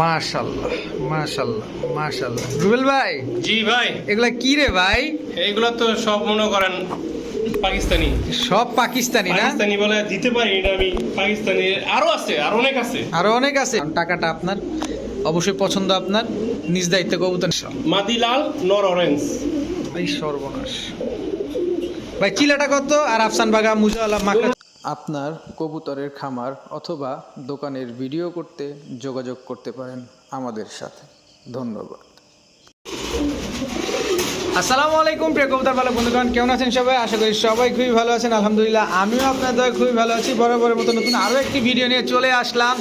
মাশাল্লাহ মাশাল্লাহ মাশাল্লাহ রুবেল ভাই জি ভাই। এগুলা কি রে ভাই? এইগুলো তো সব মনে করেন পাকিস্তানি। সব পাকিস্তানি না? পাকিস্তানি বলে দিতে পারি এটা আমি পাকিস্তানি। আরও আছে আর অনেক আছে। আরও অনেক আছে। টাকাটা আপনার অবশ্যই পছন্দ আপনার। নিজ দায়িত্বে কবুতর নর অরেঞ্জ এই সর্বনাশ। ভাই চিলাটা কত? আর আফসান বাগা মুজাওয়ালা মাকড়া আপনার কবুতরের খামার অথবা দোকানের ভিডিও করতে যোগাযোগ করতে পারেন আমাদের সাথে। ধন্যবাদ। আসসালামু আলাইকুম, প্রিয় কবুতর ভালো বন্ধুগণ, কেমন আছেন সবাই? আশা করি সবাই খুবই ভালো আছেন। আলহামদুলিল্লাহ, আমিও আপনার দয় খুবই ভালো আছি। বরাবরের মতো নতুন আরও একটি ভিডিও নিয়ে চলে আসলাম।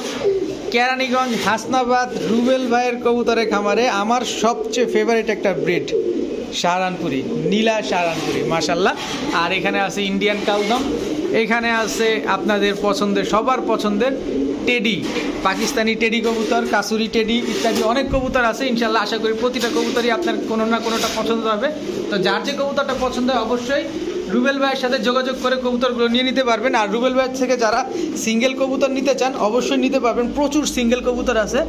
কেরানীগঞ্জ, হাসনাবাদ, রুবেল ভাইয়ের কবুতরের খামারে আমার সবচেয়ে ফেভারিট একটা ব্রিড সাহারানপুরি নীলা সাহারানপুরি মাশাল্লাহ আর এখানে আছে ইন্ডিয়ান কালদম। এখানে আছে আপনাদের পছন্দের, সবার পছন্দের টেডি। পাকিস্তানি টেডি কবুতর, কাসুরি টেডি ইত্যাদি অনেক কবুতর আছে, ইনশাল্লাহ আশা করি প্রতিটা কবুতরই আপনার কোনো না কোনোটা পছন্দ হবে। তো যার যে কবুতরটা পছন্দ হয় অবশ্যই রুবেল ভাইয়ের সাথে যোগাযোগ করে কবুতরগুলো নিয়ে নিতে পারবেন। আর রুবেল ভাইয়ের থেকে যারা সিঙ্গেল কবুতর নিতে চান, অবশ্যই নিতে পারবেন। প্রচুর সিঙ্গেল কবুতর আছে।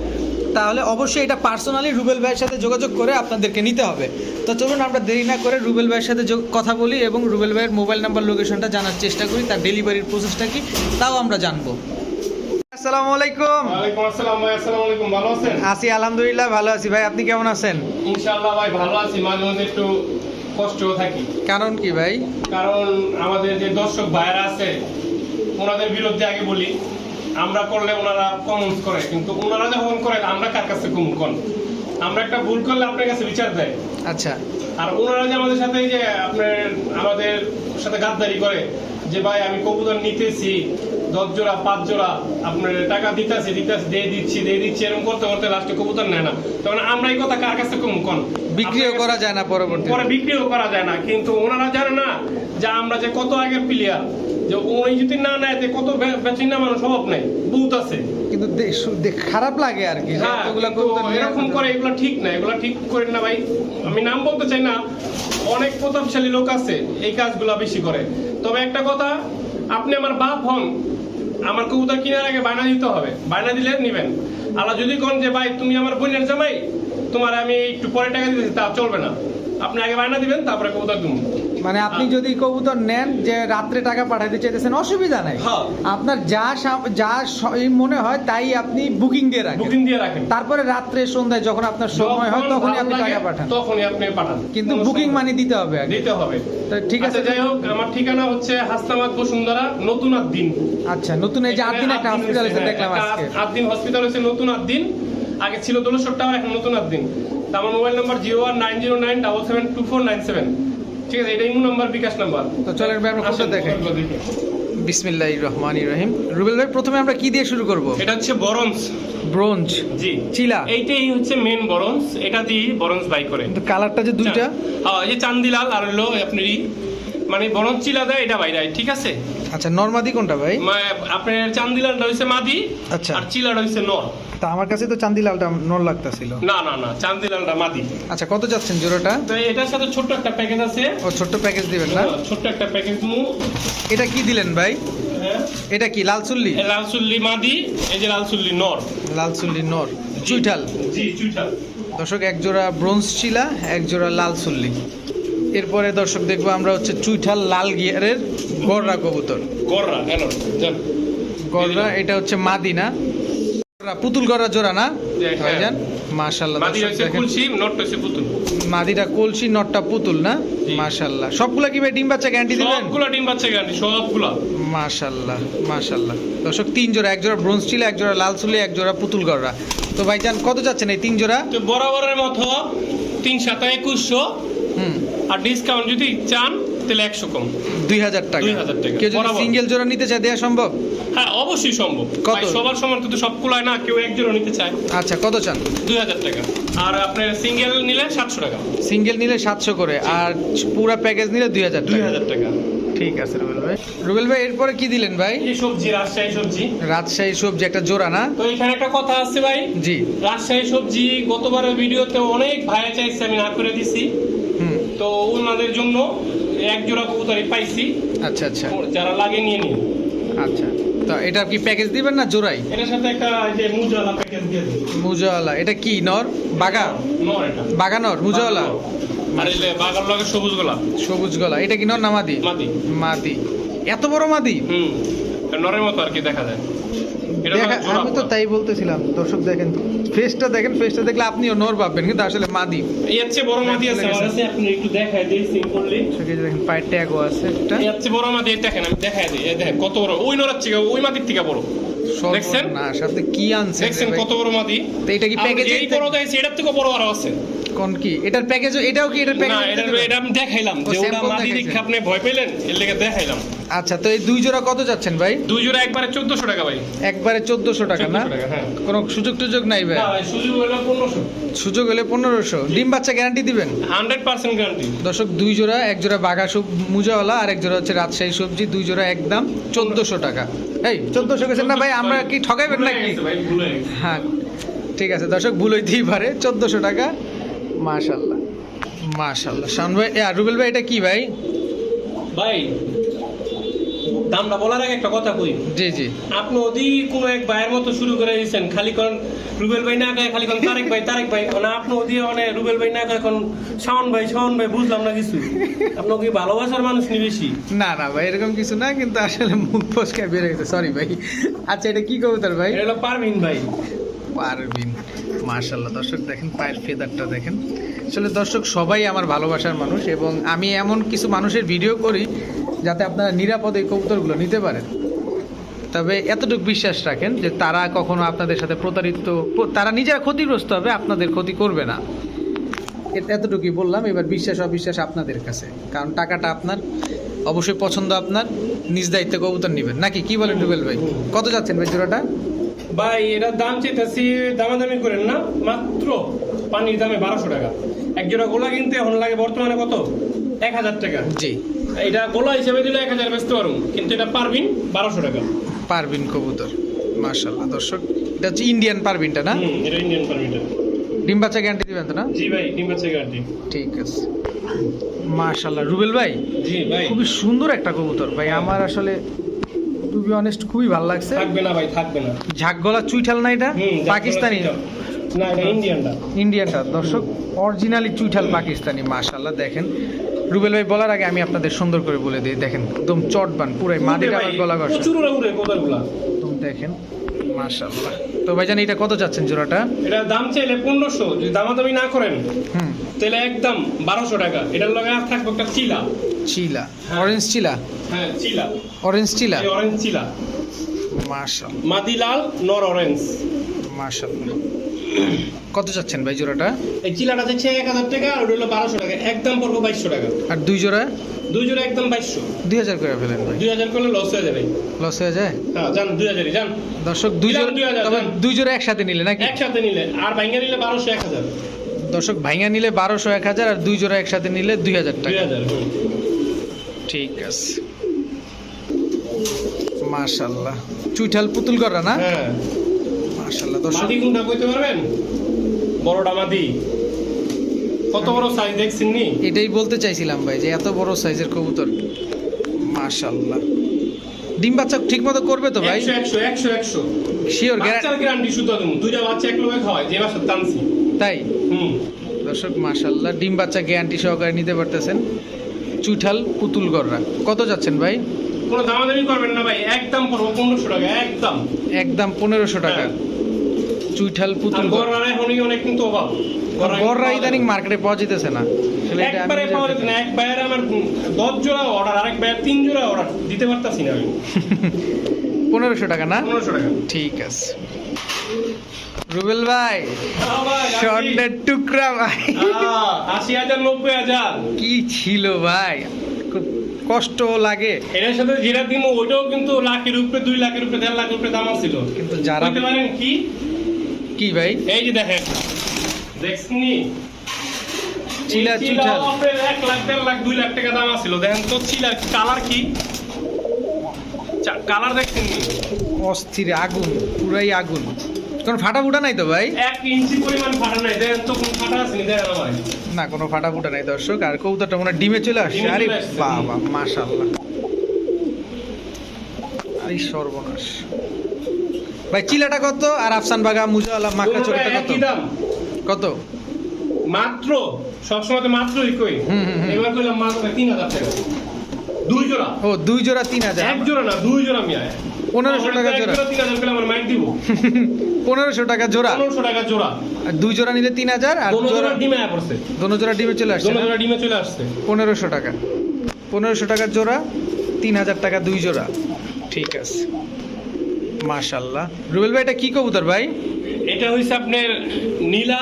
তাহলে অবশ্যই এটা পার্সোনালি রুবেল ভাইয়ের সাথে যোগাযোগ করে আপনাদেরকে নিতে হবে। তো চলুন আমরা দেরি না করে রুবেল ভাইয়ের সাথে যোগ- কথা বলি এবং রুবেল ভাইয়ের মোবাইল নাম্বার লোকেশনটা জানার চেষ্টা করি তার ডেলিভারির প্রসেসটা কি তাও আমরা জানব। আসসালামু আলাইকুম। ওয়ালাইকুম আসসালাম ভাই আসসালামু আলাইকুম ভালো আছেন? আছি আলহামদুলিল্লাহ ভালো আছি। ভাই আপনি কেমন আছেন? ইনশাআল্লাহ ভাই ভালো আছি। মাঝে মাঝে একটু কষ্টও থাকি। কারণ কি ভাই? কারণ আমাদের যে দর্শক ভাইরা আছে ওনাদের বিরুদ্ধে আগে বলি। আমরা করলে ওনারা কমেন্টস করে কিন্তু ওনারা যখন করে আমরা কার কাছে কম কোন? আমরা একটা ভুল করলে আপনার কাছে বিচার দেয়। আচ্ছা। আর ওনারা যে আমাদের সাথে যে আপনার আমাদের সাথে গাদ্দারি করে যে ভাই আমি কবুতর নিতেছি দশ জোড়া পাঁচ জোড়া আপনার টাকা দিতেছি দিতেছি দিয়ে দিচ্ছি দিয়ে দিচ্ছি এরকম করতে করতে লাস্টে কবুতর নেয় না। তখন আমরা এই কথা কার কাছে কম কন? বিক্রিও করা যায় না পরবর্তী পরে বিক্রিও করা যায় না। কিন্তু ওনারা জানে না যে আমরা যে কত আগের প্লেয়ার যে উনি যদি না নেয় কত বেচিনা মানুষ অভাব নেই। বুথ আছে। কিন্তু খারাপ লাগে আর কি। হ্যাঁ, এরকম করে এগুলো ঠিক না এগুলো ঠিক করেন না ভাই। আমি নাম বলতে চাই না অনেক প্রতাপশালী লোক আছে এই কাজগুলা বেশি করে। তবে একটা কথা আপনি আমার বাপ হন আমার কবুতর কেনার আগে বায়না দিতে হবে। বায়না দিলে নিবেন। আল্লাহ যদি কোন যে ভাই তুমি আমার বোনের জামাই তোমার আমি একটু পরে টাকা দিতেছি তা চলবে না। আপনি আগে বায়না দিবেন তারপরে কবুতর দিব মানে আপনি যদি কবুতর নেন যে রাত্রে টাকা পাঠাতে চাইতেছেন অসুবিধা নাই। হ্যাঁ। আপনার যা যা মনে হয় তাই আপনি বুকিং দিয়ে রাখেন। বুকিং দিয়ে রাখেন। তারপরে রাত্রে সন্ধ্যায় যখন আপনার সময় হয় তখনই আপনি টাকা পাঠান। তখনই আপনি পাঠান। কিন্তু বুকিং মানি দিতে হবে আগে। দিতে হবে। তো ঠিক আছে। আচ্ছা, যাই হোক আমার ঠিকানা হচ্ছে হাসনাবাদ বসুন্ধরা নতুন আদিন আচ্ছা নতুন এই যে আট দিন একটা হসপিটাল এসে দেখলাম আজকে। আদিন হসপিটাল হচ্ছে নতুন আদিন আগে ছিল দোলসর টাওয়ার এখন নতুন আদিন আমার mobile number zero one nine zero nine double seven two four nine seven. ঠিক আছে এটা ইমো নাম্বার বিকাশ নাম্বার। তো চলেন ভাই আমরা দেখাই। বিসমিল্লাহ রহমান রহিম। রুবেল ভাই প্রথমে আমরা কি দিয়ে শুরু করব? এটা হচ্ছে বরন্স ব্রোঞ্জ। জি। চিলা। এইটাই হচ্ছে মেন বরন্স এটা দিয়ে বরন্স বাই করে। তো কালারটা যে দুইটা? হ্যাঁ এই চান্দিলাল আর হলো আপনি মানে বরঞ্চ চিলা দেয় এটা বাইরে ঠিক আছে? আচ্ছা নর্মাদি কোনটা ভাই? আপনার চান্দিলালটা হচ্ছে মাদি আচ্ছা। আর চিলাটা হচ্ছে নর। তা আমার কাছে তো চান্দি লালটা নর লাগতাছিল। না না না চান্দিলালটা মাদি। আচ্ছা কত যাচ্ছেন জোড়াটা? তো এটার সাথে ছোট্ট একটা প্যাকেজ আছে। ও ছোট্ট প্যাকেজ দিবেন না? ছোট্ট একটা প্যাকেজ মু। এটা কি দিলেন ভাই? হ্যাঁ। এটা কি লাল চুল্লি? লাল চুল্লি মাদি এই যে লাল চুল্লি নর। লাল চুল্লি নর। চুইঠাল? জি চুইঠাল। দর্শক এক জোড়া ব্রোঞ্জ চিলা এক জোড়া লাল চুল্লি। এরপরে দর্শক দেখব আমরা হচ্ছে চুইঠাল লাল গিয়ারের গররা কবুতর। গররা এটা হচ্ছে মাদিনা। পুতুল গররা জোড়া না? হ্যাঁ। ভাইজান নরটা হচ্ছে পুতুল। মাদিটা কলসি নটটা পুতুল না? জি। মাশাল্লাহ সবগুলা কি ভাই ডিম বাচ্চা গ্যারান্টি দিবেন? সবগুলা ডিম বাচ্চা গ্যারান্টি সবগুলা। মাশাল্লাহ মাশাল্লাহ দর্শক তিন জোড়া এক জোড়া ব্রোঞ্জ চিলা এক জোড়া লাল চুলি এক জোড়া পুতুল গররা। তো ভাইজান কত যাচ্ছেন এই তিন জোড়া? তো বরাবরের মতো তিন সাত একুশশো। হুম। আর ডিসকাউন্ট যদি চান তাহলে একশো কম। দুই হাজার টাকা। 2000 টাকা। কেউ যদি সিঙ্গেল জোড়া নিতে চায় দেওয়া সম্ভব? হ্যাঁ অবশ্যই সম্ভব। কত? সবার সমান তো সব কুলায় না কেউ একজনও নিতে চায়। আচ্ছা কত চান? দুই হাজার টাকা। আর আপনার সিঙ্গেল নিলে সাতশো টাকা। সিঙ্গেল নিলে সাতশো করে আর পুরো প্যাকেজ নিলে দুই হাজার দুই হাজার টাকা। ঠিক আছে রুবেল ভাই। রুবেল ভাই এরপরে কি দিলেন ভাই? এই সবজি রাজশাহী সবজি। রাজশাহী সবজি একটা জোড়া না? তো এখানে একটা কথা আছে ভাই। জি। রাজশাহী সবজি গতবারের ভিডিওতে অনেক ভাইয়া চাইছে আমি না করে দিছি। তো ওনাদের জন্য এক জোড়া কবুতরি পাইছি। আচ্ছা আচ্ছা। যারা লাগে নিয়ে নিন। আচ্ছা। তো এটা কি প্যাকেজ দিবেন না জোড়াই? এটার সাথে একটা এই যে মুজালা প্যাকেজ দিয়ে দিই। মুজাওয়ালা। এটা কি নর? বাগা নর এটা। বাগানর মুজাওয়ালা? আর এই বাগার লগে সবুজ গোলাপ সবুজ গলা। এটা কি নর না মাদি? মাদি। মাদি। এত বড় মাদি? হুম। নরের মতো আর কি দেখা যায়। আমি তো তাই বলতেছিলাম দর্শক দেখেন ফেসটা দেখেন ফেসটা দেখলে আপনিও নর পাবেন কিন্তু আসলে মাদি। এর চেয়ে বড় মাদি আছে আমার কাছে আপনি একটু দেখায় দেই সিম্পলি সেটা দেখেন পায়ের ট্যাগও আছে একটা। এর চেয়ে বড় মাদি এটা দেখেন আমি দেখায় দেই এই দেখেন কত বড় ওই নরার থেকে ওই মাদির থেকে বড়। দেখছেন? না সাথে কি আনছে দেখছেন কত বড় মাদি? তো এটা কি প্যাকেজে এই বড় দেখেন এটার থেকে বড় আরও আছে। কোন কি? এটার প্যাকেজ এটাও কি এটার না প্যাকেজ এটা এটা আমি দেখাইলাম যে ওটা মাদি। দেখে আপনি ভয় পেলেন এর লেগে দেখাইলাম। আচ্ছা তো এই দুই জোড়া কত যাচ্ছেন ভাই? দুই জোড়া একবারে চোদ্দশো টাকা ভাই। একবারে চোদ্দশো টাকা না? 1400 হ্যাঁ। কোনো সুযোগ টুযোগ নাই ভাই? না সুযোগ হলো পনেরোশো। সুযোগ হলে পনেরোশো। ডিম বাচ্চা গ্যারান্টি দিবেন? হান্ড্রেড পার্সেন্ট গ্যারান্টি দর্শক দুই জোড়া এক জোড়া বাঘা সব মুজাওয়ালা আর এক জোড়া হচ্ছে রাজশাহী সবজি দুই জোড়া একদম চোদ্দশো টাকা। এই চোদ্দশো গেছেন না ভাই? আমরা কি ঠকাইবেন নাকি? ভাই ভুল হ্যাঁ ঠিক আছে। দর্শক ভুল হইতেই পারে। চোদ্দশো টাকা। মাশাল্লাহ মাশাল্লাহ শান ভাই এ, রুবেল ভাই এটা কি ভাই? ভাই দামটা বলার আগে একটা কথা কই। জি জি। আপনি ওদি কোনো এক ভাইয়ের মতো শুরু করে দিয়েছেন খালি কোন রুবেল ভাই না কয় খালি কোন তারেক ভাই তারেক ভাই মানে আপনি ওদি মানে রুবেল ভাই না কয় কোন শাওন ভাই শাওন ভাই বুঝলাম না কিছু। আপনি কি ভালোবাসার মানুষ নি বেশি? না না ভাই এরকম কিছু না কিন্তু আসলে মুখ ফসকা বেড়ে গেছে। সরি ভাই। আচ্ছা এটা কি কবুতর ভাই? এটা হলো পারভিন ভাই। পারবিন মাশাল্লাহ দর্শক দেখেন, পায়ের ফেদারটা দেখেন। আসলে দর্শক, সবাই আমার ভালোবাসার মানুষ এবং আমি এমন কিছু মানুষের ভিডিও করি যাতে আপনারা নিরাপদে এই কবুতরগুলো নিতে পারেন। তবে এতটুকু বিশ্বাস রাখেন যে তারা কখনো আপনাদের সাথে প্রতারিত, তারা নিজেরা ক্ষতিগ্রস্ত হবে, আপনাদের ক্ষতি করবে না। এতটুকুই বললাম, এবার বিশ্বাস, অবিশ্বাস আপনাদের কাছে। কারণ টাকাটা আপনার, অবশ্যই পছন্দ আপনার, নিজ দায়িত্বে কবুতর নেবেন। নাকি কি বলেন রুবেল ভাই? কত যাচ্ছেন ভাই জোড়াটা? ভাই এটার দাম চাইতেছি দামাদামি করেন না মাত্র পানির দামে বারোশো টাকা। এক জোড়া গোলা কিনতে এখন লাগে বর্তমানে কত? এক হাজার টাকা। জি। এটা গোলা হিসেবে দিলে এক হাজার বেচতে পারুন কিন্তু এটা পারবিন বারোশো টাকা। পারবিন কবুতর মাশাল্লাহ দর্শক এটা হচ্ছে ইন্ডিয়ান পারবিনটা না? এটা ইন্ডিয়ান পারবিনটা। ডিম বাচ্চা গ্যারান্টি দিবেন তো না? জি ভাই ডিম বাচ্চা গ্যারান্টি ঠিক আছে। মাশাল্লাহ রুবেল ভাই জি ভাই। খুবই সুন্দর একটা কবুতর। ভাই আমার আসলে টু বি অনেস্ট খুবই ভালো লাগছে। থাকবে না ভাই থাকবে না। ঝাক গলা চুইঠাল না এটা? পাকিস্তানি? না এটা ইন্ডিয়ানটা। ইন্ডিয়ানটা। দর্শক অরিজিনালি চুইঠাল পাকিস্তানি মাশাল্লাহ দেখেন। রুবেল ভাই বলার আগে আমি আপনাদের সুন্দর করে বলে দিই দেখেন একদম চটবান পুরাই মাটির ভাই, গলা ঘষা। দেখেন মাশাল্লাহ তো ভাইজান এটা কত চাচ্ছেন জোড়াটা? এটা দাম চাইলে পনেরোশো যদি দামাদামি না করেন। হুম। তাহলে একদম বারোশো টাকা। এটার লগে আর থাকবে একটা চিলা। চিলা। অরেঞ্জ চিলা? হ্যাঁ চিলা। অরেঞ্জ চিলা? অরেঞ্জ চিলা। মাশাল্লাহ। মাদি লাল নর অরেঞ্জ মাশাল্লাহ। কত চাচ্ছেন ভাই জোড়াটা? এই চিলাটা যাচ্ছে এক হাজার টাকা আর হলো বারোশো টাকা। একদম পড়ব বাইশশো টাকা। আর দুই জোড়া? দুই জোড়া একদম বাইশশো। দুই হাজার করে ফেলেন ভাই। দুই হাজার করলে লস হয়ে যাবে। লস হয়ে যায়? হ্যাঁ যান দুই হাজারই যান। দর্শক দুই জোড়া দুই হাজার, দুই জোড়া একসাথে নিলে নাকি? একসাথে নিলে। আর ভাঙ্গা নিলে বারোশো এক হাজার। দর্শক ভাইঙ্গা নিলে বারোশো এক হাজার আর দুই জোড়া একসাথে নিলে দুই হাজার টাকা। ঠিক আছে। মাশাল্লাহ। চুইঠাল পুতুল করা না? হ্যাঁ। মাশাল্লাহ দর্শক। কোনটা কইতে পারবেন? বড়টা মাদি। কত বড় সাইজ দেখছেন নি? এটাই বলতে চাইছিলাম ভাই যে এত বড় সাইজের কবুতর। মাশাল্লাহ। ডিম বাচ্চা ঠিক মতো করবে তো ভাই? একশো একশো একশো একশো। শিওর বাচ্চার গ্যারান্টি শুধু দুইটা বাচ্চা এক লোকে খাওয়ায় যে বাসার টানছি। তাই? দর্শক মাশাল্লাহ ডিম বাচ্চা গ্যারান্টি সহকারে নিতে পারতেছেন চুইঠাল পুতুল গররা। কত যাচ্ছেন ভাই? কোনো দামাদামি করবেন না ভাই একদম পনেরোশো টাকা একদম। একদম পনেরোশো টাকা। হ্যাঁ। চুইঠাল পুতুল এখনই অনেক কিন্তু অভাব। পাওয়া ইদানিং। মার্কেটে পাওয়া যেতেছে না। একবারে পাওয়া যেত না। এক আমার দশ জোড়া অর্ডার আরেক তিন জোড়া অর্ডার দিতে পারতাছি না আমি। পনেরোশো টাকা না? পনেরোশো টাকা। ঠিক আছে। রুবেল ভাই হ্যাঁ। স্বর্ণের টুকরা ভাই। হ্যাঁ, আশি হাজার নব্বই হাজার। কি ছিল ভাই? খুব কষ্ট লাগে। এটার সাথে যেটা দিন ওইটাও কিন্তু লাখের উপরে দুই লাখের উপরে দেড় লাখের উপরে দাম ছিল কিন্তু যারা পারেন কি? কি ভাই? এই যে দেখেন। দেখছনি চিলা চিলা এক লাখ দেড় লাখ দুই লাখ টাকা দাম দেখেন তো চিলার কালার কি? কালার দেখছেন নি? অস্থির আগুন পুরাই আগুন। কোনো ফাটা ফুটা নাই তো ভাই? এক ইঞ্চি পরিমাণ ফাটা নাই। দেখেন তো কোন ফাটা আছে নি? দেখেন আমার না কোনো ফাটা ফুটা নাই দর্শক। আর কবুতরটা মনে ডিমে চলে আসছে। আরে। বাবা মাশাল্লাহ এই সর্বনাশ। ভাই চিলাটা কত? আর আফসান বাগা মুজাওয়ালা মাকড়া দুটোটা চোরটা কত? কত? মাত্র সবসময় তো মাত্রই কই। এবার কইলাম মাত্র তিন হাজার টাকা। দুই জোড়া। ও দুই জোড়া তিন হাজার। এক জোড়া না দুই জোড়া মিয়া পনেরোশো টাকা জোড়া। আমার দিব। পনেরোশো টাকা জোড়া। পনেরোশো টাকা জোড়া। আর দুই জোড়া নিলে তিন হাজার আর জোড়া জোড়া ডিমে পড়ছে দোনো জোড়া ডিমে চলে আসছে জোড়া ডিমে চলে আসছে। পনেরোশো টাকা। পনেরোশো টাকার জোড়া তিন হাজার টাকা দুই জোড়া। ঠিক আছে। মাশাল্লাহ রুবেল ভাই এটা কি কবুতর ভাই? এটা হইছে আপনার নীলা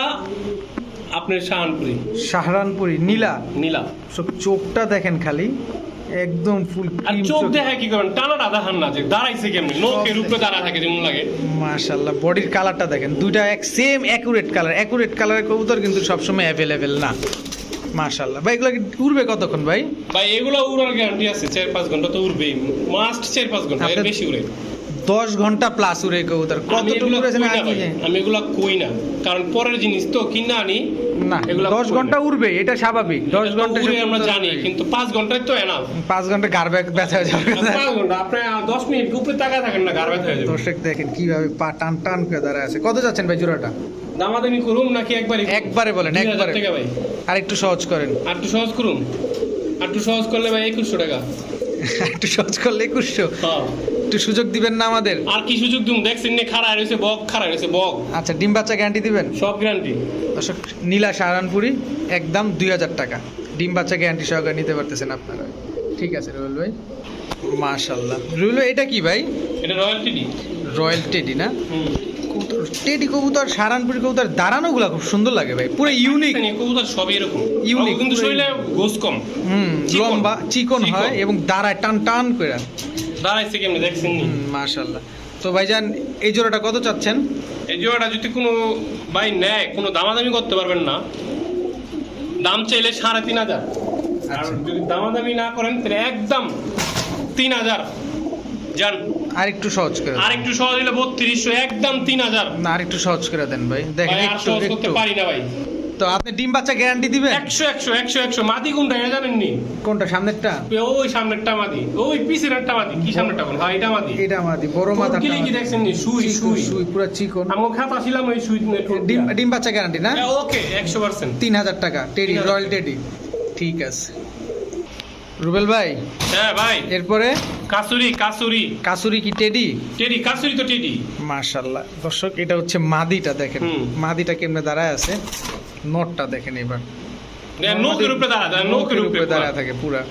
আপনার শাহানপুরি। সাহারানপুরি নীলা? নীলা। সব চোখটা দেখেন খালি। একদম ফুল আর চোখ দেখা কি করেন? টানাটা দেখান না যে দাঁড়াইছে কেমনি? নখের উপরে দাঁড়া থাকে যেমন লাগে। মাশাআল্লাহ বডির কালারটা দেখেন। দুইটা এক সেম অ্যাকুরেট কালার অ্যাকুরেট কালারের কবুতর কিন্তু সবসময় অ্যাভেলেবেল না। মাশাআল্লাহ। ভাই এগুলো কি উড়বে কতক্ষণ ভাই? ভাই এগুলো উড়ার গ্যারান্টি আছে। চার পাঁচ ঘণ্টা তো উড়বেই। মাস্ট চার পাঁচ ঘণ্টা এর বেশি উড়ে। দশ ঘণ্টা প্লাস উড়ে কবুতর কতটুকু উড়েছেন আমি এগুলা কই না? কারণ পরের জিনিস তো কিনা আনি না এগুলা দশ ঘণ্টা। উড়বে এটা স্বাভাবিক। দশ ঘণ্টা উড়ে আমরা জানি কিন্তু পাঁচ ঘন্টায় তো এনা পাঁচ ঘণ্টা গার ব্যাগ ব্যথা হয়ে যাবে। পাঁচ ঘণ্টা আপনি দশ মিনিট উপরে টাকা থাকেন না গার ব্যথা হয়ে যাবে। দর্শক দেখেন কীভাবে পা টান টান করে দাঁড়ায় আছে। কত যাচ্ছেন ভাই জোড়াটা? দামাদামি করুন নাকি একবারই করুন? একবারে বলেন, 2000 একবারে। আর একটু সহজ করেন। আর একটু সহজ করুন। আর একটু সহজ করলে ভাই একুশশো টাকা। একটু সহজ করলে একুশশো। হ্যাঁ। একটু সুযোগ দিবেন না আমাদের? আর কি সুযোগ দিন দেখছেন নি খাড়া রয়েছে বক খাড়া রয়েছে বক। আচ্ছা ডিম বাচ্চা গ্যারান্টি দিবেন? সব গ্যারান্টি দর্শক নীলা সাহারানপুরি একদম দুই হাজার টাকা। ডিম বাচ্চা গ্যারান্টি সহকারে নিতে পারতেছেন আপনারা। ঠিক আছে রুবেল ভাই। মাশাল্লাহ রুল এটা কি ভাই? এটা রয়্যালটি ডি রয়্যাল টেডি না? টেডি কবুতর সাহারানপুরি কবুতর দাঁড়ানোগুলো খুব সুন্দর লাগে ভাই। পুরো ইউনিক দেখছেন, কবুতর সবই এরকম। ও কিন্তু শরীরে গোস কম। হুম লম্বা চিকন চিকন। হয় এবং দাঁড়ায় টান টান করে। দাঁড়াইছে কেমনি দেখছেন মাশাল্লাহ তো ভাইজান এই জোড়াটা কত চাচ্ছেন? এই জোড়াটা যদি কোনো ভাই নেয় কোনো দামাদামি করতে পারবেন না। দাম চাইলে সাড়ে তিন হাজার। আর আচ্ছা। যদি দামাদামি না করেন তাহলে একদম তিন হাজার। যান আর একটু সহজ করে আর একটু সহজ হলে বত্রিশশো একদম তিন হাজার। না আর একটু সহজ করে দেন ভাই। দেখেন একটু করতে একটু। পারি না ভাই। তো আপনি ডিম বাচ্চা গ্যারান্টি দিবেন? একশো একশো একশো একশো। মাদি কোনটা এটা জানেননি? কোনটা সামনেরটা? ওই সামনেরটা মাদি। ওই পিছের একটা মাদি। কি সামনেরটা কোন হ্যাঁ এটা মাদি। এটা মাদি বড় মাথা কি কি দেখছেন নি সুই সুই সুই। পুরো চিকন। আমি খাতা ছিলাম ওই সুই ডিম ডিম বাচ্চা গ্যারান্টি না? ওকে একশো পার্সেন্ট তিন হাজার টাকা টেডি রয়্যাল টেডি ঠিক আছে। রুবেল ভাই? হ্যাঁ ভাই। এরপরে? কাসুরি কাসুরি। কাসুরি কি টেডি টেডি কাসুরি তো টেডি মাশাল্লাহ। দর্শক এটা হচ্ছে মাদিটা দেখেন। মাদিটা কেমনে দাঁড়ায় আছে? নটটা দেখেন এবার। নৌকের উপরে দাঁড়া দাঁড়া নৌকের উপরে দাঁড়ায় থাকে পুরা।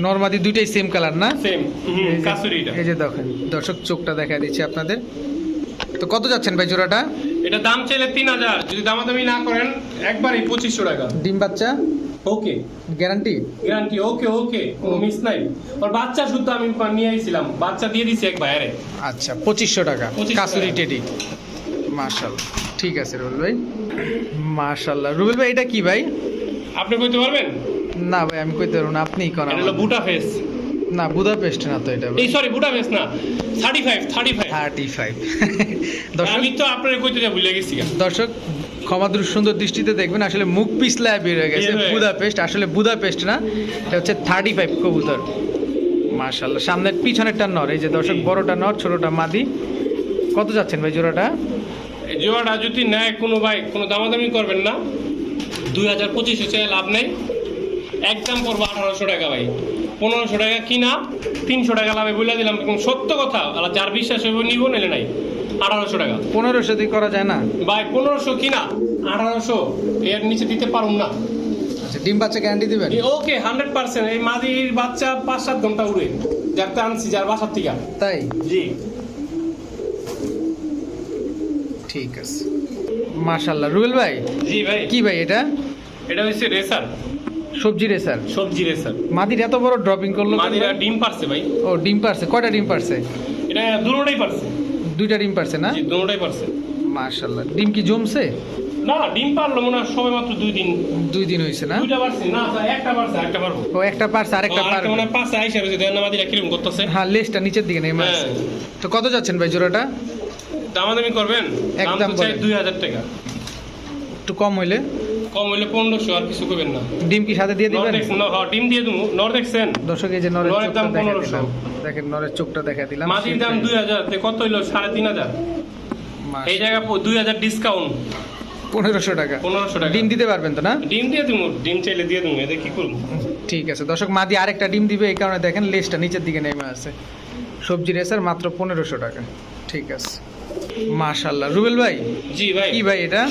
নর্মাদি দুইটাই সেম কালার না? সেম এই যে- এই যে দেখেন দর্শক চোখটা দেখা দিচ্ছি আপনাদের। তো কত যাচ্ছেন ভাই জোড়াটা? এটা দাম চাইলে তিন হাজার যদি দামাদামি না করেন একবারই পঁচিশশো টাকা। ডিম বাচ্চা? Okay. Guarantee? Guarantee okay okay miss নাই। আর বাচ্চা শুদ্ধ আমি নিয়ে আইছিলাম বাচ্চা দিয়ে দিছি এক বাইরে আচ্ছা পঁচিশশো টাকা। কাসুরি। টেডি। মাশাল্লাহ ঠিক আছে রুবেল ভাই। মাশাল্লাহ রুবেল ভাই এটা কি ভাই? আপনি কইতে পারবেন? না ভাই আমি কইতে পারব না। আপনিই করেন এটা হলো বুটা ফেস না বুদাপেস্ট না তো এটা এই সরি ফেস না। Thirty five thirty five thirty five দর্শক আমি তো আপনার কইতে যা ভুলে গেছি। দর্শক ক্ষমাদুর সুন্দর দৃষ্টিতে দেখবেন আসলে মুখ পিছলায় বের হয়ে গেছে। বুদাপেস্ট। আসলে বুদাপেস্ট না এটা হচ্ছে থার্টি ফাইভ কবুতর। মাশাল্লাহ সামনের পিছনেরটা নর। এই যে দর্শক। বড়টা নর ছোটটা মাদি। কত যাচ্ছেন ভাই জোড়াটা? জোয়াটা যদি নেয় কোনো ভাই কোনো দামাদামি করবেন না। দুই হাজার পঁচিশশো চাই লাভ নেই। একদম পড়ব আঠারোশো টাকা ভাই। পনেরোশো টাকা কিনা তিনশো টাকা লাভে বলে দিলাম। এবং সত্য কথা আর যার বিশ্বাস হবে নিব নিলে নাই। আঠারোশো টাকা। পনেরোশো দিয়ে করা যায় না? ভাই পনেরোশো কিনা আঠারোশো এর নিচে দিতে পারুন না। আচ্ছা ডিম বাচ্চা গ্যারান্টি দিবেন? ওকে হান্ড্রেড পার্সেন্ট এই মাদির বাচ্চা পাঁচ সাত ঘণ্টা উড়ে। যাতে আনছি যার বাসার থেকে। তাই? জি। ঠিক আছে। মাশাল্লাহ রুবেল ভাই? জি ভাই। কি ভাই এটা? এটা হচ্ছে রেসার। সবজি রেসার। সবজি রেসার। মাদির এত বড় ড্রপিং করল মাদিরা ডিম পারছে ভাই। ও ডিম পারছে। কয়টা ডিম পারছে? এটা দুটোটাই পারছে। দুইটা ডিম পারছে না? জি দুটোটাই পারছে। মাশাল্লাহ ডিম কি জমছে? না ডিম পারল মনে হয় সবে মাত্র দুই দিন। দুই দিন হয়েছে না? দুইটা পারছে। না স্যার, একটা পারছে একটা পারব। ও একটা পারছে আরেকটা পারবে। মনে হয় পাঁচটা আইসা রয়েছে। দেন মাদিরা কিরম করতেছে। হ্যাঁ লেজটা নিচের দিকে আছে হ্যাঁ। তো কত যাচ্ছেন ভাই জোড়াটা? দামাদামি করবেন? একদম চাই দুই হাজার টাকা। একটু কম হইলে? কম হইলে পনেরোশো আর কিছু করবেন না। ডিম কি সাথে দিয়ে দিবেন? ন- ডিম দিয়ে দেবো। নর দেখছেন দর্শক এই যে নরের দাম দেখা 1500 দিলাম দেখেন নরের চোখটা দেখা দিলাম। মাটির দাম দুই হাজার। কত হইল? সাড়ে তিন হাজার। এই জায়গায় দুই হাজার ডিসকাউন্ট পনেরোশো টাকা। পনেরোশো টাকা। ডিম দিতে পারবেন তো না? ডিম দিয়ে দেবো ডিম চাইলে দিয়ে দেবো এদের কি করব? ঠিক আছে। দর্শক মাদি আরেকটা ডিম দিবে এই কারণে দেখেন লেজটা নিচের দিকে নেমে আছে। সবজি রেসার মাত্র পনেরোশো টাকা। ঠিক আছে। মাশাল্লাহ রুবেল ভাই? জি ভাই। কি ভাই এটা?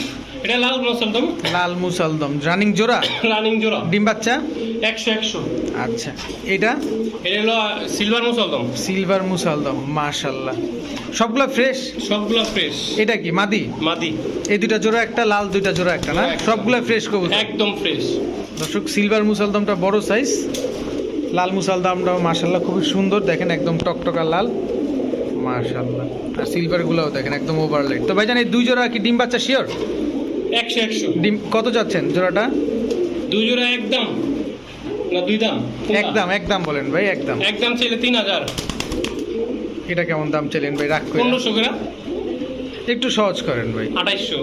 এটা লাল মসলদম লাল মুসালদম। রানিং জোড়া? রানিং জোড়া। ডিম বাচ্চা? একশো একশো। আচ্ছা। এটা? এটা হলো সিলভার মসলদম। সিলভার মুসালদম মাশাল্লাহ সবগুলো ফ্রেশ সবগুলো ফ্রেশ এটা কি মাদি? মাদি। এই দুইটা জোড়া একটা লাল দুইটা জোড়া একটা না। সবগুলো ফ্রেশ কবুতর? একদম ফ্রেশ দর্শক সিলভার মুসালদমটা বড় সাইজ লাল মুসালদমটাও মাশাল্লাহ খুবই সুন্দর। দেখেন একদম টকটকা লাল। মাশাল্লাহ আর সিলভারগুলোও দেখেন একদম ওভারলাইট তো ভাইজান এই দুই জোড়া কি ডিম বাচ্চা শিওর একশো একশো। ডিম কত যাচ্ছেন জোড়াটা? দুই জোড়া একদম। না দুই দাম একদম একদম বলেন ভাই একদম। একদম ছেলে তিন হাজার। এটা কেমন দাম চাইলেন ভাই? রাখ পনেরোশো করে। একটু সহজ করেন ভাই। আঠাইশশো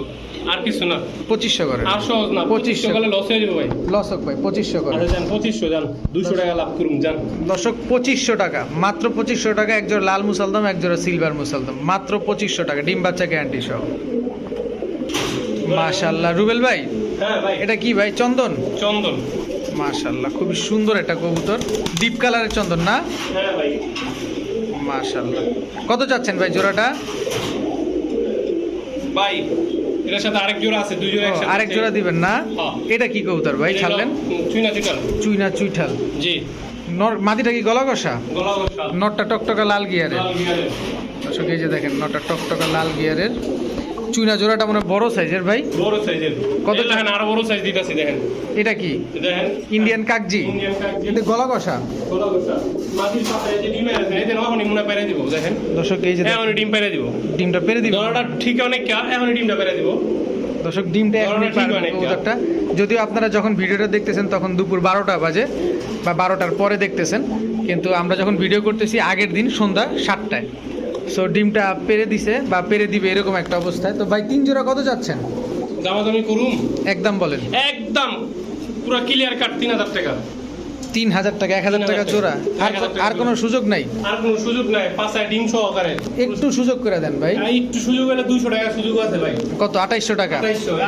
আর কিছু না। পঁচিশশো করেন। আর সহজ না পঁচিশশো গেলে লস হয়ে যাবে ভাই। লস হোক ভাই পঁচিশশো করেন। যান পঁচিশশো যান দুশো টাকা লাভ করুন যান। দর্শক পঁচিশশো টাকা মাত্র পঁচিশশো টাকা এক জোড়া লাল মুসালদম এক জোড়া সিলভার মুসালদম। মাত্র পঁচিশশো টাকা ডিম বাচ্চা গ্যারান্টি সহ। মাশাল্লাহ রুবেল ভাই হ্যাঁ ভাই। এটা কি ভাই চন্দন? চন্দন। মাশাল্লাহ খুবই সুন্দর একটা কবুতর। ডিপ কালারের চন্দন না? হ্যাঁ ভাই। মাশাল্লাহ কত চাচ্ছেন ভাই জোড়াটা? ভাই এটার সাথে আরেক জোড়া আছে দুই জোড়া একসাথে আরেক জোড়া দিবেন না? হ্যাঁ। এটা কি কবুতর ভাই ছাড়লেন? চুইনা চুইঠাল। চুইনা চুইঠাল। জি। নর মাটিটা কি গলা কষা গলা নটটা টকটকা লাল গিয়ারের। লাল গিয়ারের। দর্শক এই যে দেখেন নটটা টকটকা লাল গিয়ারের। চুইনা জোড়াটা মনে বড় সাইজের ভাই। বড় সাইজের। কত দেখেন আরও বড় সাইজ দিতেছি দেখেন। এটা কি? দেখেন। ইন্ডিয়ান কাকজি? ইন্ডিয়ান কাকজি। কিন্তু গলা কষা? গলা বসা মাটির পাতায় যে ডিম আছে এই যে এখনই মনে পেরে দিব দেখেন। দর্শক এই যে এখনই ডিম পেরে দিব। ডিমটা পেরে দিবেন গলাটা ঠিক অনেক কা এখনই ডিমটা পেরে দিব। দর্শক ডিমটা। কবুতরটা যদিও আপনারা যখন ভিডিওটা দেখতেছেন তখন দুপুর বারোটা বাজে বা বারোটার পরে দেখতেছেন। কিন্তু আমরা যখন ভিডিও করতেছি আগের দিন সন্ধ্যা সাতটায়। সো ডিমটা পেরে দিছে বা পেরে দিবে এরকম একটা অবস্থায়। তো ভাই তিন জোড়া কত যাচ্ছেন? দামাদামি করুম। একদম বলেন। একদম। পুরো ক্লিয়ার কাট তিন হাজার টাকা। তিন হাজার টাকা এক হাজার টাকা জোড়া। আর আর কোনো সুযোগ নাই? আর কোনো সুযোগ নাই পাঁচায় ডিম সহকারে। একটু সুযোগ করে দেন ভাই। একটু সুযোগ হলে দুশো টাকা সুযোগ আছে ভাই। কত? আঠাইশশো টাকা?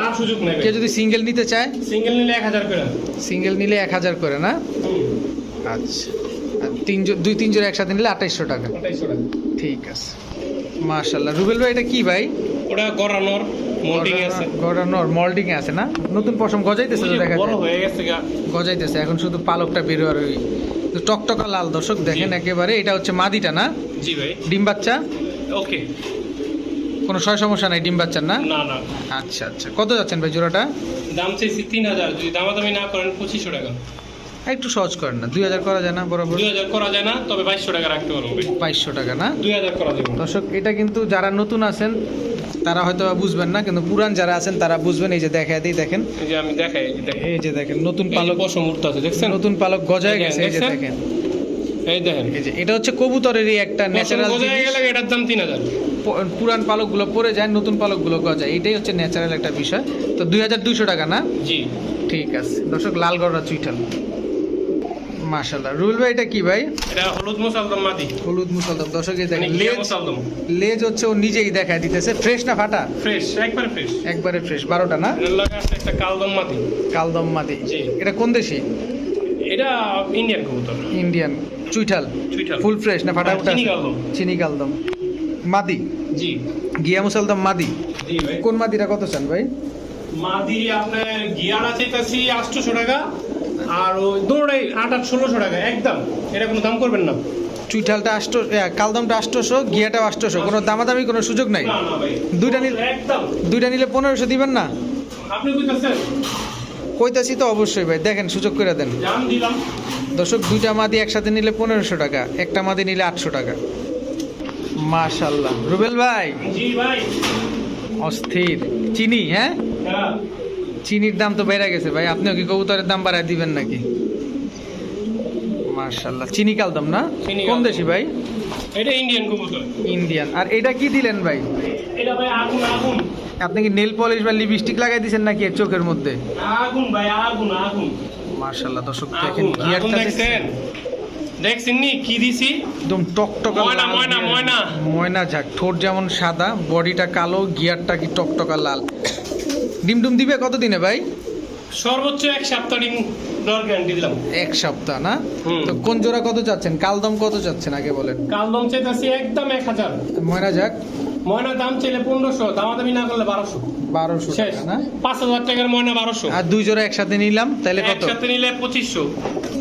আর সুযোগ নাই কেউ যদি সিঙ্গেল নিতে চায়? সিঙ্গেল নিলে এক হাজার করে। সিঙ্গেল নিলে এক হাজার করে না? আচ্ছা। আর তিন জো- দুই তিন জোড়া একসাথে নিলে আঠাইশশো টাকা। ঠিক আছে। মাশাল্লাহ রুবেল ভাই এটা কি ভাই? ওটা গড়ানোর মোল্ডিং আছে। গড়ানোর মল্ডিং আছে না? নতুন পশম গজাইতেছে তো দেখা বড় হয়ে গেছে গজাইতেছে। এখন শুধু পালকটা বেরোয়ার ওই টকটকা লাল দর্শক দেখেন একেবারে। এটা হচ্ছে মাদিটা না? জি ভাই। ডিম বাচ্চা? ওকে। কোনো সয় সমস্যা নাই ডিম বাচ্চার না? না না। আচ্ছা আচ্ছা। কত যাচ্ছেন ভাই জোড়াটা? দাম চাইছি তিন হাজার। যদি দামাদামি না করেন পঁচিশশো টাকা। একটু সহজ করেন না দুই হাজার করা যায় না বরাবর? দুই হাজার করা যায় না তবে বাইশশো টাকা রাখতে পারব বাইশশো টাকা না? দুই হাজার করা যাবে। দর্শক এটা কিন্তু যারা নতুন আছেন তারা হয়তো বুঝবেন না কিন্তু পুরান যারা আছেন তারা বুঝবেন এই যে দেখা দিই দেখেন। এই যে আমি দেখাই এই যে দেখেন। নতুন পালক পশম উঠতে আছে দেখছেন? নতুন পালক গজায় গেছে এই যে দেখেন। এই দেখেন। এই যে এটা হচ্ছে কবুতরেরই একটা ন্যাচারাল গজায় গেলে এটার দাম তিন হাজার। পুরান পালকগুলো পরে যায় নতুন পালকগুলো গজায়। এটাই হচ্ছে ন্যাচারাল একটা বিষয়। তো দুই হাজার দুইশো টাকা না? জি। ঠিক আছে। দর্শক লালগড়া চুইঠাল। মাশাল্লাহ রুল ভাই এটা কি ভাই? এটা হলুদ মশালদম মাটি। হলুদ মুসলদম। দর্শক মানে দেখেন ঘিয়া লেজ মশালদম লেজ হচ্ছে ও নিজেই দেখা দিতেছে। ফ্রেশ না ফাটা? ফ্রেশ একবার ফ্রেশ। একবারে ফ্রেশ। বারোটা না? এর লগে আছে একটা কালদম মাটি। কালদম মাদি জি। এটা কোন দেশি? এটা ইন্ডিয়ান কবুতর। ইন্ডিয়ান। চুইঠাল। চুইঠাল। ফুল ফ্রেশ না ফাটা? হ্যাঁ, চিনি কালদম। চিনি কালদম। মাদি? জি। গিয়া মুসলদম মাদি? জি ভাই। কোন মাদিটা কত চান ভাই? মাদি আপনার গিয়ারা চাইতেছি আটশোশো টাকা। আর ওই দৌড়াই আট আট ষোলোশো টাকা একদম। এটা কোনো দাম করবেন না। চুইঠালটা আষ্ট কালদমটা আষ্টশো গিয়াটাও আষ্টশো কোনো দামাদামি কোনো সুযোগ নাই। দুইটা নিলে- দুইটা নিলে পনেরোশো দিবেন না? আপনি কইতাছি তো অবশ্যই ভাই। দেখেন সুযোগ করে দেন। দর্শক দুইটা মাদি একসাথে নিলে পনেরোশো টাকা একটা মাদি নিলে আটশো টাকা। মাশাল্লাহ। রুবেল ভাই। অস্থির। চিনি হ্যাঁ? হ্যাঁ। চিনির দাম তো বেড়ে গেছে ভাই। আপনিও কি কবুতরের দাম বাড়ায় দিবেন নাকি? মাশাল্লাহ চিনি কালদম না? চিনি কোন দেশি ভাই? এটা ইন্ডিয়ান কবুতর। ইন্ডিয়ান। আর এটা কি দিলেন ভাই? এটা ভাই আগুন আগুন। আপনি কি নেল পলিশ বা লিপস্টিক লাগাই দিয়েছেন নাকি এর চোখের মধ্যে? আগুন ভাই আগুন আগুন। মার্শাল্লাহ দর্শক দেখেন গিয়ারটা দেখছেন? দেখছেননি কি দিছি? একদম টকটকা ময়না, ময়না। ময়না। ময়না ঝাক। ঠোঁট যেমন সাদা বডিটা কালো গিয়ারটা কি টকটকা লাল। ডিম ডুম দিবে কতদিনে ভাই? সর্বোচ্চ এক সপ্তাহ ডিম দর গ্যারান্টি দিলাম। এক সপ্তাহ না? তো কোন জোড়া কত চাচ্ছেন? কালদম কত চাচ্ছেন আগে বলেন? কাল দম চাইতেছি একদম এক হাজার। ময়না ঝাক ময়নার দাম চাইলে পনেরোশো দামাদামি না করলে বারোশো। বারোশো না? পাঁচ হাজার টাকার ময়না বারোশো। আর দুই জোড়া একসাথে নিলাম তাহলে কত? একসাথে নিলে পঁচিশশো।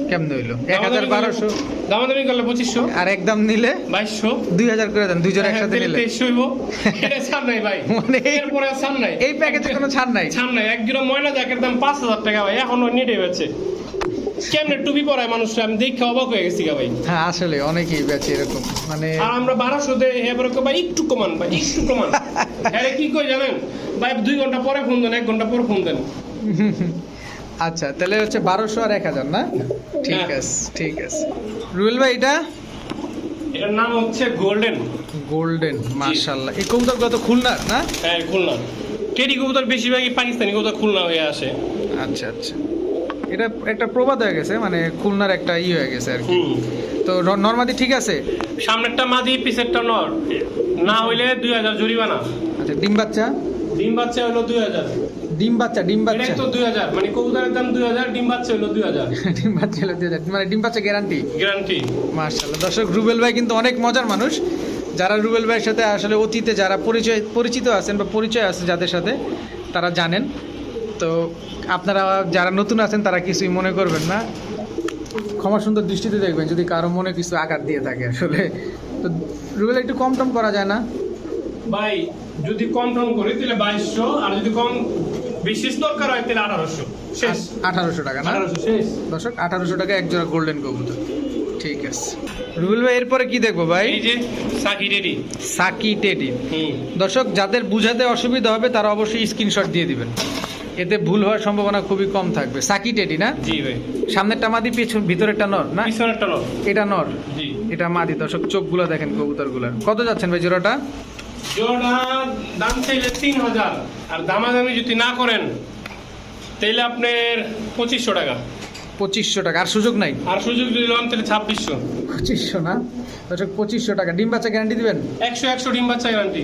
কেমনে হইল? এক হাজার বারোশো। দামাদামি করলে পঁচিশশো। আর একদম নিলে বাইশশো। দুই হাজার করে দেন দুই জোড়া একসাথে নিলে। তেইশশো হইব। ছাড় নাই ভাই। মানে এরপরে ছাড় নাই। এই প্যাকেজে কোনো ছাড় নাই? ছাড় নাই। এক জোড়া ময়না জ্যাকের দাম পাঁচ হাজার টাকা ভাই এখনও নেটে বেছে কেমনে টুপি পরায় আমি দেখে অবাক হয়ে গেছি ভাই। হ্যাঁ আসলে অনেকেই বেচে এরকম মানে আর আমরা এবারে ভাই? একটু কমান ভাই একটু কমান। হ্যাঁ কি কই জানেন? ভাই দুই ঘণ্টা পরে ফোন দেন এক ঘণ্টা পরে ফোন দেন। আচ্ছা তাহলে হচ্ছে বারোশো আর এক হাজার না? ঠিক হ্যাঁ। আছে ঠিক আছে। রুয়েল ভাই এটা? এটার নাম হচ্ছে গোল্ডেন। গোল্ডেন মার্শাল্লাহ এই কবুতরগুলো তো খুলনার না? হ্যাঁ খুলনা। টেডি কবুতর বেশিরভাগই পাকিস্তানি কবুতর খুলনা হয়ে আসে। আচ্ছা আচ্ছা। এটা একটা প্রবাদ হয়ে গেছে মানে খুলনার একটা ই হয়ে গেছে আর কি। তো নর্মাদি ঠিক আছে? সামনেরটা মাদি পিছেরটা নর। না হইলে দুই হাজার জরিমানা। আচ্ছা ডিম বাচ্চা? ডিম বাচ্চা হলো দুই হাজার। ডিম বাচ্চা ডিম বাচ্চা। তো দুই হাজার। মানে কবুতরের দাম দুই হাজার ডিম বাচ্চা হলো দুই হাজার। ডিম বাচ্চা হলো দুই হাজার। মানে ডিম বাচ্চা গ্যারান্টি গ্যারান্টি মার্শাল্লাহ দর্শক রুবেল ভাই কিন্তু অনেক মজার মানুষ। যারা রুবেল ভাইয়ের সাথে আসলে অতীতে যারা পরিচয় পরিচিত আছেন বা পরিচয় আছে যাদের সাথে তারা জানেন। তো আপনারা যারা নতুন আছেন তারা কিছুই মনে করবেন না। ক্ষমা সুন্দর দৃষ্টিতে দেখবেন যদি কারও মনে কিছু আঘাত দিয়ে থাকে আসলে। তো রুবেল একটু কম টম করা যায় না? ভাই যদি কম টম করি তাহলে বাইশশো আর যদি কম বিশেষ দরকার হয় তাহলে আঠারোশো। শেষ। আঠারোশো টাকা না? আঠারোশো শেষ। দর্শক আঠারোশো টাকা এক জোড়া গোল্ডেন কবুতর। ঠিক আছে। রুবেল ভাই এরপরে কি দেখব ভাই? এই যে সাকি রেডি সাকি টেডি। দর্শক যাদের বুঝাতে অসুবিধা হবে তারা অবশ্যই স্ক্রিনশট দিয়ে দিবেন। এতে ভুল হওয়ার সম্ভাবনা খুবই কম থাকবে। সাকি টেডি না? জি ভাই। সামনেরটা মাদি পেছন ভিতরেরটা নর না? পিছনেরটা নয় এটা নর? জি। এটা মাদি দর্শক চোখগুলো দেখেন কবুতরগুলো। কত যাচ্ছেন ভাই জোড়াটা? জোড়া দাম চাইলে তিন হাজার আর দামাদামি যদি না করেন তাহলে আপনার পঁচিশশো টাকা। পঁচিশশো টাকা আর সুযোগ নাই? আর সুযোগ যদি লন তাহলে ছাব্বিশশো। পঁচিশশো না? দর্শক পঁচিশশো টাকা। ডিম বাচ্চা গ্যারান্টি দিবেন? একশো একশো ডিম বাচ্চা গ্যারান্টি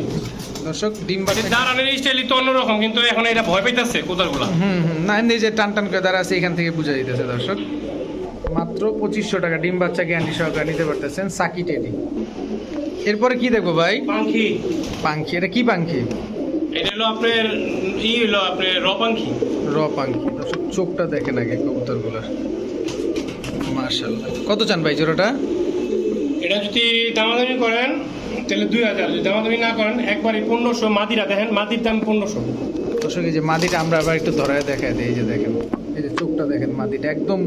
দর্শক ডিম বাচ্চা দাঁড়ানোর স্টাইলই তো অন্যরকম কিন্তু এখন এটা ভয় পাইতেছে কোদারগুলা হুম হুম না এমনি যে টান টান করে দাঁড়া আছে এখান থেকে বুঝা দিতেছে দর্শক। মাত্র পঁচিশশো টাকা ডিম বাচ্চা গ্যারান্টি সহকারে নিতে পারতেছেন সাকি টেডি। এরপরে কি দেখব ভাই? পাখি। পাঙ্খি এটা কি পাঙ্খি এটা হলো আপনার ই হলো আপনার র পাখি। র পাঙ্খি দর্শক চোখটা দেখেন আগে কবুতরগুলোর। মার্শাল্লাহ কত চান ভাই জোড়াটা? এটা যদি দামাদামি করেন তাহলে দুই হাজার। যদি দামাদামি না করেন একবারই পনেরোশো মাদিরা দেখেন মাদির দাম পনেরোশো। দর্শক এই যে মাদিটা আমরা আবার একটু ধরায় দেখায় দিই এই যে দেখেন এই যে চোখটা দেখেন মাদিটা একদম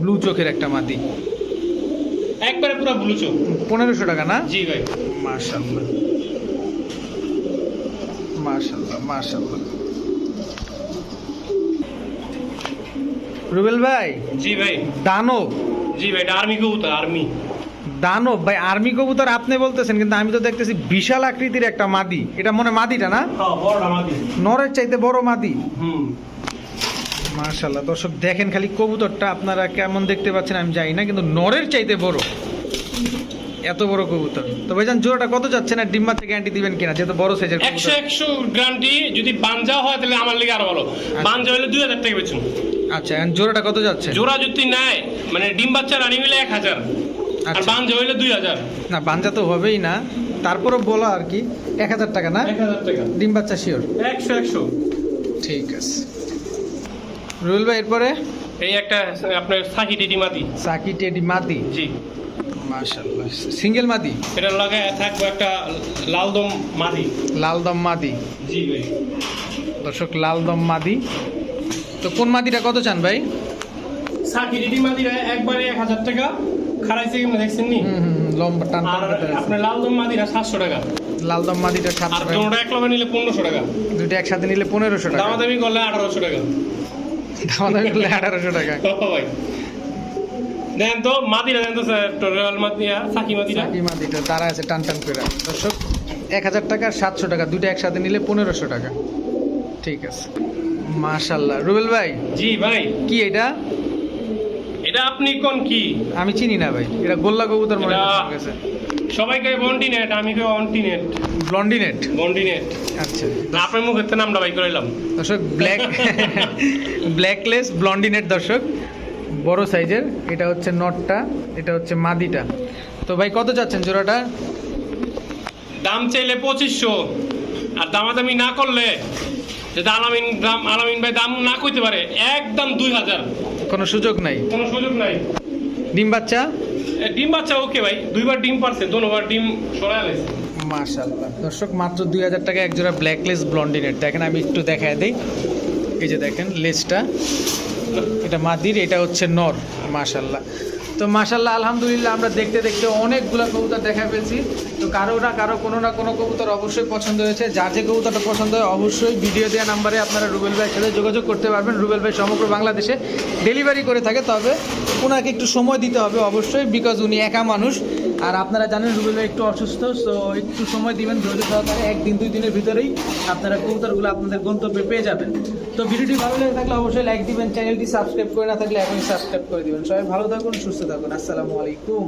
ব্লু চোখের একটা মাদি। একবারে পুরো ব্লু চোখ। পনেরোশো টাকা না? জি ভাই। মার্শাল্লাহ মার্শাল্লাহ মার্শাল্লাহ রুবেল ভাই জি ভাই। দানব। জি ভাই এটা আর্মি কবুতর আর্মি দানব ভাই আর্মি কবুতর আপনি বলতেছেন কিন্তু আমি তো দেখতেছি বিশাল আকৃতির একটা মাদি। এটা মনে হয় মাদিটা না? হ্যাঁ নরের চাইতে বড় মাদি। হুম। মার্শাল্লাহ দর্শক দেখেন খালি কবুতরটা আপনারা কেমন দেখতে পাচ্ছেন আমি জানি না কিন্তু নরের চাইতে বড়। এত বড় কবুতর। তো ভাইজান জোড়াটা কত যাচ্ছে না? ডিম বাচ্চা গ্যারান্টি দিবেন কিনা যেহেতু বড় সাইজের একশো একশো গ্রান্টি যদি বাঞ্জা হয় তাহলে আমার লেগে আরও ভালো। বাঞ্জা হলে দুই হাজার টাকা বেচুন। আচ্ছা জোড়াটা কত যাচ্ছে? জোড়া যদি নেয় মানে ডিম বাচ্চা রানি মিলে এক হাজার। আর আচ্ছা। বাঞ্জা হইলে দুই হাজার। না বাঞ্জা তো হবেই না। তারপরও বলা আর কি এক হাজার টাকা না? এক হাজার টাকা। ডিম বাচ্চা শিওর একশো একশো। ঠিক আছে। রুল ভাই এরপরে? এই একটা আপনার সাকি ডিডি মাদি। সাকি টেডি মাদি? জি। মাশাল্লাহ সিঙ্গেল মাদি? এটা লাগায় থাকব একটা লালদম মাদি। লাল দম মাদি। জি ভাই। দর্শক লাল দম মাদি। তো কোন মাদিটা কত চান ভাই? সাকি ডিডি মাদিরা একবারে এক হাজার টাকা। খারাইছে কেমন দেখছেন নি? লম্বা টান আর। আপনার লালদম মাদিরা সাতশো টাকা। লাল দম মাদিটা আর সাতশো টাকা। দুটোটা এক লগে নিলে পনেরোশো টাকা। দুইটা একসাথে নিলে পনেরোশো টাকা। দামাদামি করলে আঠারোশো টাকা। দামাদামি করলে আঠারোশো টাকা। ভাই। দেন তো মাদিরা দেন তো রয়্যাল মাদিরা সাকি মাদিরা সাকি মাদিটা দাঁড়া আছে টান টান করে। দর্শক এক হাজার টাকা আর সাতশো টাকা দুটো একসাথে নিলে পনেরোশো টাকা। ঠিক আছে। মাশাল্লাহ। রুবেল ভাই জি ভাই। কি এটা? এটা আপনি কোন কি? আমি চিনি না ভাই। এটা গোল্লা কবুতর মনে হচ্ছে সবাইকে বন্টিনেট আমি কেউ অন্টিনেট ব্লন্ডিনেট বন্টিনেট আচ্ছা। আপনার মুখের তো নামটা বাই করাইলাম দর্শক ব্ল্যাক ব্ল্যাকলেস ব্লন্ডিনেট দর্শক। বড় সাইজের। এটা হচ্ছে নটটা এটা হচ্ছে মাদিটা। তো ভাই কত যাচ্ছেন জোড়াটা? দাম চাইলে পঁচিশশো। আর দামাদামি না করলে যদি আলামিন দাম আলামিন ভাই দাম না কইতে পারে একদম দুই হাজার। কোনো সুযোগ নাই? কোনো সুযোগ নাই। ডিম বাচ্চা? ডিম বাচ্চা ওকে ভাই দুইবার ডিম পারছে দোনোবার ডিম সরায় আলাইছে মাশাল্লাহ দর্শক মাত্র দুই হাজার টাকা একজোড়া ব্ল্যাকলেস ব্লন্ডিনের দেখেন আমি একটু দেখায় দিই। এই যে দেখেন লেজটা। এটা মাদির এটা হচ্ছে নর। মাশাল্লাহ তো মাসাল্লাহ আলহামদুলিল্লাহ, আমরা দেখতে দেখতে অনেকগুলো কবুতর দেখা পেয়েছি। তো কারও না কারও, কোনো না কোনো কবুতর অবশ্যই পছন্দ হয়েছে। যার যে কবুতরটা পছন্দ হয়, অবশ্যই ভিডিও দেওয়া নাম্বারে আপনারা রুবেল ভাইয়ের সাথে যোগাযোগ করতে পারবেন। রুবেল ভাই সমগ্র বাংলাদেশে ডেলিভারি করে থাকে, তবে ওনাকে একটু সময় দিতে হবে অবশ্যই বিকজ উনি একা মানুষ। আর আপনারা জানেন রুবেল ভাই একটু অসুস্থ তো একটু সময় দিবেন, ধৈর্য সহকারে একদিন, দুই দিনের ভিতরেই আপনারা কবুতরগুলো আপনাদের গন্তব্যে পেয়ে যাবেন। তো ভিডিওটি ভালো লেগে থাকলে অবশ্যই লাইক দিবেন চ্যানেলটি সাবস্ক্রাইব করে না থাকলে এখনই সাবস্ক্রাইব করে দিবেন। সবাই ভালো থাকুন, সুস্থ থাকুন। আসসালামু আলাইকুম।